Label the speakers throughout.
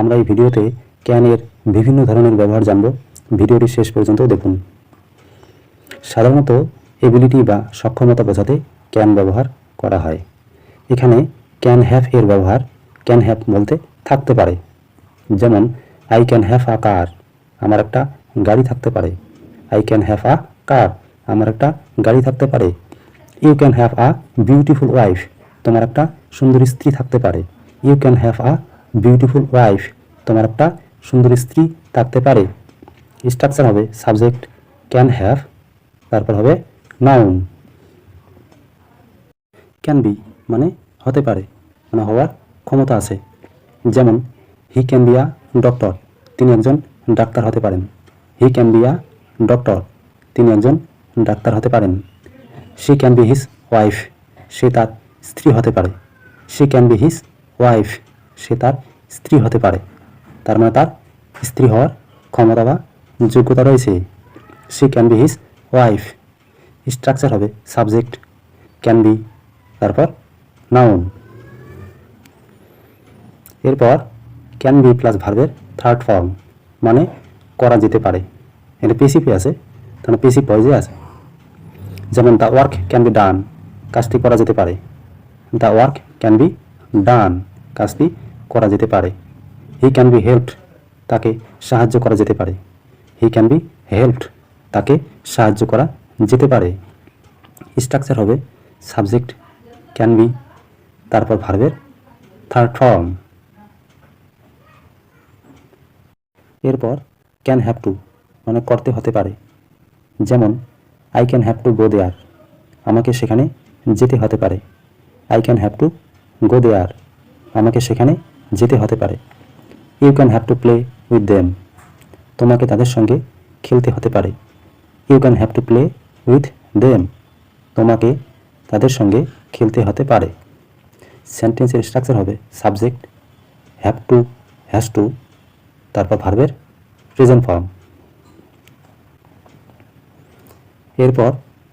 Speaker 1: আমরা এই ভিডিওতে ক্যানের বিভিন্ন ধরনের ব্যবহার জানব। ভিডিওটি শেষ পর্যন্ত দেখুন। সাধারণত এবিলিটি বা সক্ষমতা বোঝাতে ক্যান ব্যবহার করা হয়। এখানে ক্যান হ্যাভ এর ব্যবহার ক্যান হ্যাভ বলতে থাকতে পারে। যেমন, I can have a car আমার একটা গাড়ি থাকতে পারে I can have a car আমার একটা গাড়ি থাকতে পারে you can have a beautiful wife তোমার একটা সুন্দর স্ত্রী থাকতে পারে you can have a beautiful wife তোমার একটা সুন্দর স্ত্রী থাকতে পারে। স্ট্রাকচার হবে সাবজেক্ট ক্যান হ্যাভ তারপর হবে নাউন ক্যান বি মানে হতে পারে মানে হওয়ার ক্ষমতা আছে। যেমন he can be a doctor তিনি একজন ডাক্তার হতে পারেন। He can be a doctor তিনি একজন ডাক্তার হতে পারেন। She can be his wife সে তার স্ত্রী হতে পারে। She can be his wife সে তার স্ত্রী হতে পারে। তার মানে তার স্ত্রী হওয়ার ক্ষমতা বা যোগ্যতা রয়েছে। She can be his wife structure হবে সাবজেক্ট ক্যান বি তারপর নাউন এরপর ক্যান বি প্লাস ভার্বের থার্ড ফর্ম মানে করা যেতে পারে। এটা পেসিপি আছে তাহলে পেসিভ ভয়েসে আছে। যেমন the work can be done কাজটি করা যেতে পারে। The work can be done কাজটি করা যেতে পারে। হি ক্যান বি হেল্পড তাকে সাহায্য করা যেতে পারে। হি ক্যান বি হেল্পড তাকে সাহায্য করা যেতে পারে। স্ট্রাকচার হবে সাবজেক্ট ক্যান বি তারপর ভার্বের থার্ড ফর্ম এরপর ক্যান হ্যাভ টু মানে করতে হতে পারে। যেমন I can have to go there আমাকে সেখানে যেতে হতে পারে। I can have to go there আমাকে সেখানে যেতে হতে পারে। You can have to play with them তোমাকে তাদের সঙ্গে খেলতে হতে পারে। You can have to play with them তোমাকে তাদের সঙ্গে খেলতে হতে পারে। সেন্টেন্সের স্ট্রাকচার হবে subject have to has to তারপর ভার্বের প্রেজেন্ট ফর্ম এরপর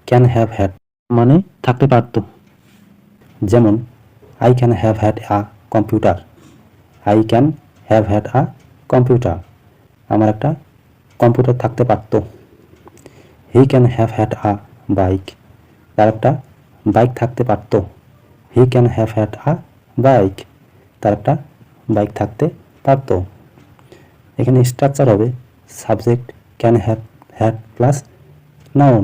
Speaker 1: ক্যান হ্যাভ হ্যাড মানে থাকতে পারত। যেমন I can have had a computer I can have had a computer আমার একটা কম্পিউটার থাকতে পারত। He can have had a bike তার একটা বাইক থাকতে পারত। He can have had a bike তার একটা বাইক থাকতে পারত। এখানে স্ট্রাকচার হবে subject can have had plus noun